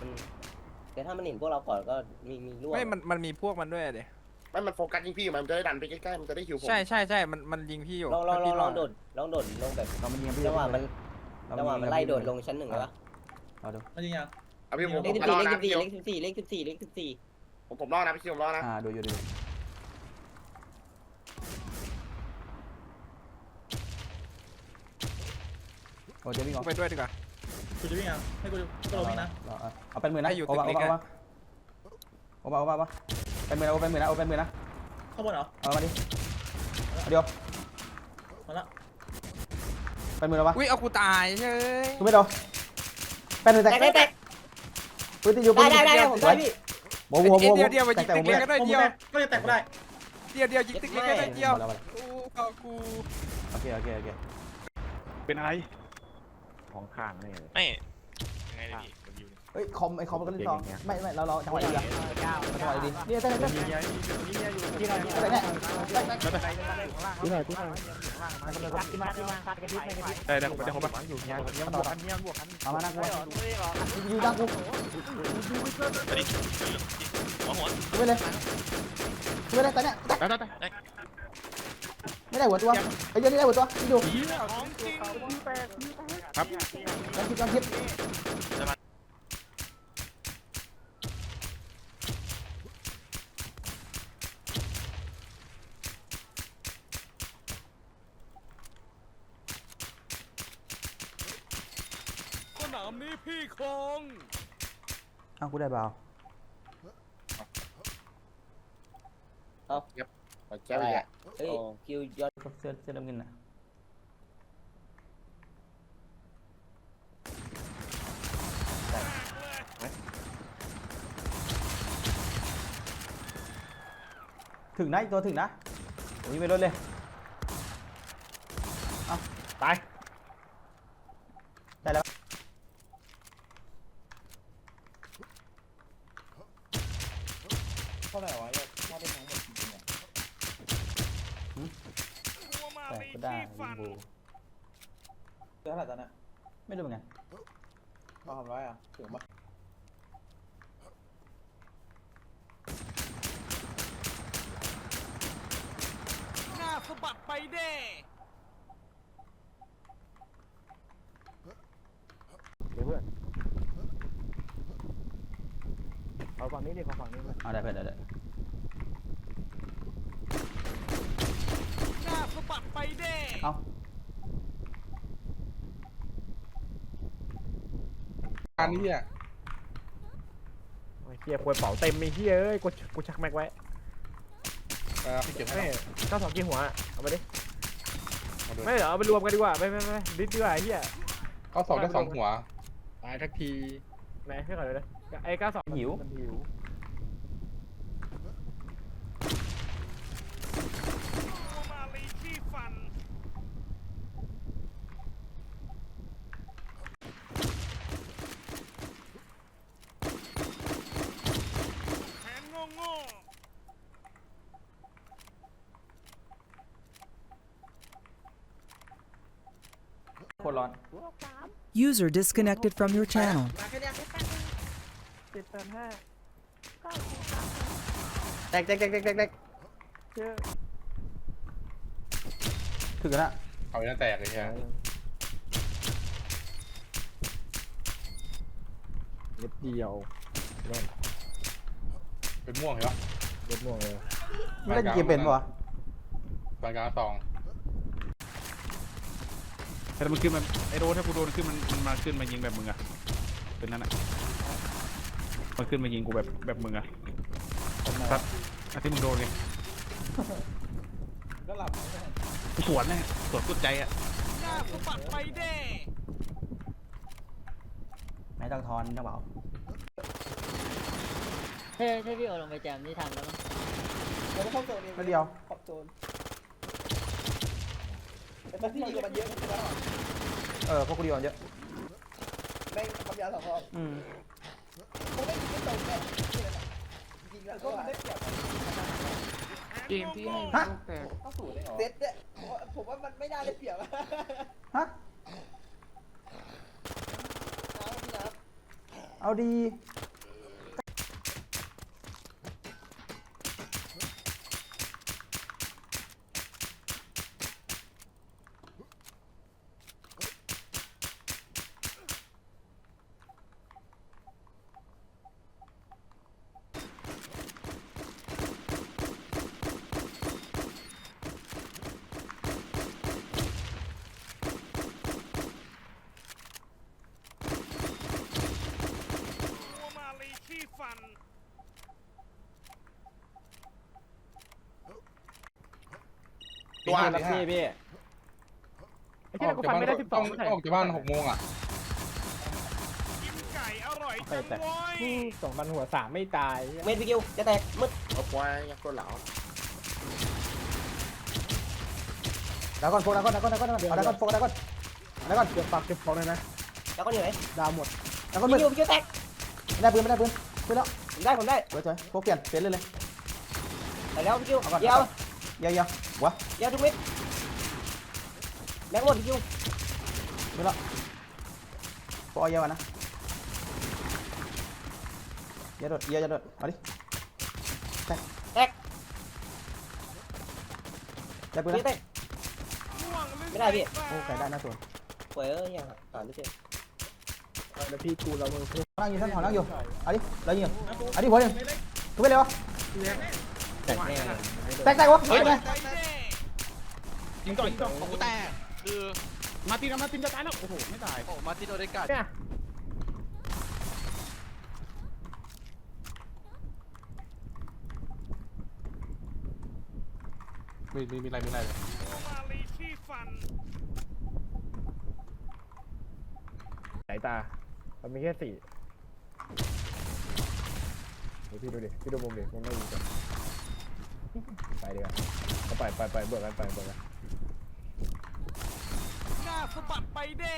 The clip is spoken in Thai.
มันแต่ถ้ามันเห็นพวกเราก่อนก็มีมีร่วงไม่มันมันมีพวกมันด้วยเดยไม่มันโฟกัสยิงพี่อยู่มันจะได้ดันไปใกล้ๆมันจะได้หิวผมใช่ใช่ใช่มันมันยิงพี่อยู่ลองลองลองพี่ลรอองโดดลองโดดลงแบบเรามันยิงกันพี่จังหวะมันเราจังหวะยิมันกัไล่พี่โดดลงชั้นหนึ่งแล้วเอาดูมันยิงยังเอาพี่ผมเลผขมสิบรสี่อเลนะขสิบสี่เลขสิบสี่เลขสิบสี่เลขสิบสี่ผมผมรอนะพี่คิวผมรอนะอ่าดูอยู่ดูอยู่โอ้เดี๋ยววิ่งออกกูไปด้วยดีกว่า กูจะวิ่งยังให้กูกูลงวิ่งนะเอาเป็นหมื่นนะให้อยู่โอ้าตึโอ้กบาโอ้บ้าโอ้บ้าเป็นหมื่นนะโอ้เป็นหมื่นนะโอ้เป็นหมื่นนะข้างบนเหรอเอามาดิเดี๋ยวมาละเป็นหมื่นแล้วปะอุ้ยเอากูตายเฮ้ยกูไม่โดนเป็นหมื่นแตแตกแตกปืนติดอยู่ปืได้นติดได้อยู่ได้ผมได้พี่โบว์โบว์โบเดียวเดียวมาแตยิงต่ตึกเล็กก็ได้เดียวแตกก็ยังแตกไม่ได้เดียวเดียวยิงตึกเล็กก็ได้เดียวโอ้กูโอเคโอเคโอเคเป็นอะไร ของข้างนี่เลยไม่ยังไงดีผมอยู่เฮ้ยคอมไอคอมมันก็เล่นซองไม่ไม่เราเราจังหวะดีอะจังหวะดีเนี่ยเต้นเต้นมีเยอะมีตรงนี้เยอะอยู่ที่ไหนที่ไหนเนี่ยที่ไหนที่ไหนที่มาที่มาคาดกันทิศกันทิศได้ได้ผมได้ผมไปอยู่เนี่ยเนี่ยบวกกันเนี่ยบวกกันเอามานะกูอยู่ดังกูหัวหัวกูไปเลยกูไปเลยตอนเนี้ยได้ได้ได้ไม่ได้หัวตัวไอ้เหี้ยนี่ได้หัวตัวนี่ดูของจริงกั นคิดกันคิดสนามนี้พี่คงอ้าวกูได้เบาแก้วอีกอะเฮ้ยคิวยอดเสื้อเสื้อน้ำเงินน่ะ ถึงนะอีกตัวถึงนะโอ้ยไม่ลดเลยเอาตายได้แล้วเท่าไหร่วะถ้าเป็นทั้งหมดจริงๆอะแต่ก็ได้ยิงบูเท่าไหร่ตอนนี้ไม่รู้เหมือนกันสามร้อยอะถึงปะ หน้า ปัดไปเด้เดี๋ยวเพื่อนเอาฝั่งนี้ดิขอฝั่งนี้เพื่อนเอาได้เพื่อนได้ได้หน้าสะบัดไปเด้เอาการนี้อะเฮียควยเป๋าเต็มมีเฮียเอ้ยกูกูชักแม็กไว้ พี่เก็บไม่เก้าสองกี่หัวเอาไปดิไม่เหรอเอาไปรวมกันดีกว่าไม่ไม่ไม่ดิสดีกว่าเฮียเขาสองได้สองหัว ตายทักทีไหนให้ก่อนเลยนะไอ้เก้าสองหิว มันหิว มาลีขี้ฟันแผนโง่ๆ คนร้อน User disconnected from your channel. เจ็ดแปดห้าแตกแตกแตกแตกแตกแตกเชื่อถึงแล้วนะเอาหน้าแตกเลยใช่ไหมเล็บเดียวเป็นม่วงเห็นปะเล็บม่วงเลยไม่ได้เกมเป็นปะวะบางกลางสอง ถ้ามันขึ้นมาไอโดนถ้ากูโดนขึ้นมันมันมาขึ้นมายิงแบบมึงอะเป็นนั้นอะมันขึ้นมายิงกูแบบแบบมึงอะครับอันที่มึงโดนไงก็หลับกูสวนแน่สวนสุดใจอะหน้าสะบัดไปเด้ไม่ต้องทอนเจ้าเบาเท่เท่พี่โอลงไปแจมนี่ทันแล้วมั้งแล้วก็เข้าโซนเองไม่เดียวขอบโซน แต่ตอนที่ยิงกับมันเยอะมากเออพวกกูดีกว่าเยอะแม่งทำยาสองคออืมเขาไม่ยิงไม่ตรงเลยยิงแล้วก็มันได้เปรียบเกมที่ให้ฮะเข้าสู่ได้เหรอเซตเนี่ยผมว่ามันไม่น่าได้เปรียบฮะน้ำพี่น้ำเอาดี ตัวมาลี ขี้ฟันตัวอ่านพี่พี่ไอ้เหี้ยกูฟันไม่ได้สิบสองออกจากบ้านหกโมงอะกินไก่อร่อยไปจังแต่โว้ยสองพันหัวสามไม่ตาย เม็ดพี่คิวจะแตกมืดเอาควายยักษ์ตัวเหลาแล้วก่อนโฟกัสแล้วก่อนแล้วก่อนแล้วก่อนเอาแล้วก่อนโฟกัสแล้วก่อนแล้วก่อนเก็บปากเก็บของเลยนะแล้วก็อยู่ไหนดาวหมดแล้วก็มืพี่ดคิวพี่คิวแตกไม่ได้ปืนไม่ได้ปืน ปืนแล้วผมได้ผมได้เว้ยจ้อยพวกเปลี่ยนเปลี่ยนเลยเลยแต่แล้วพี่คิวเอาก่อนเดี๋ยวเยอะเยอะวะเดี๋ยวทุกเม็ดแม็กหมดพี่คิวปืนแล้วพอเยอะนะเยอะโดดเยอะเยอะโดดเอาดิแตกได้ปืนพี่นะแตกง่วงหรือไม่ได้พี่โอ้ไก่ได้น่าสวนเว้ยเอ้ยยังหาไม่เจอ แล้วพี่กูเรามึงนั่งอยู่ท่านหอนั่งอยู่เอาดิเรายิงเอาดิหัวหนึ่งทุบไปเลยวะแตกแน่เลยแตกแตกวะเฮ้ยยิงต่อยิงต่อของกูแตกคือมาตินมาตินจะตายแล้วโอ้โหไม่ตายโอ้มาที่โดนได้กัดเนี่ยมีมีมีอะไรมีอะไรตัวมาลีขี้ฟันสายตา มันมีแค่สี่เดี๋ยวพี่ดูดิ พี่ดูมุมดิมันไม่ยิงกันไปดีกว่าก็ไปไปไปเบื่อกันไปเบื่อกัน หน้าสะบัดไปเด้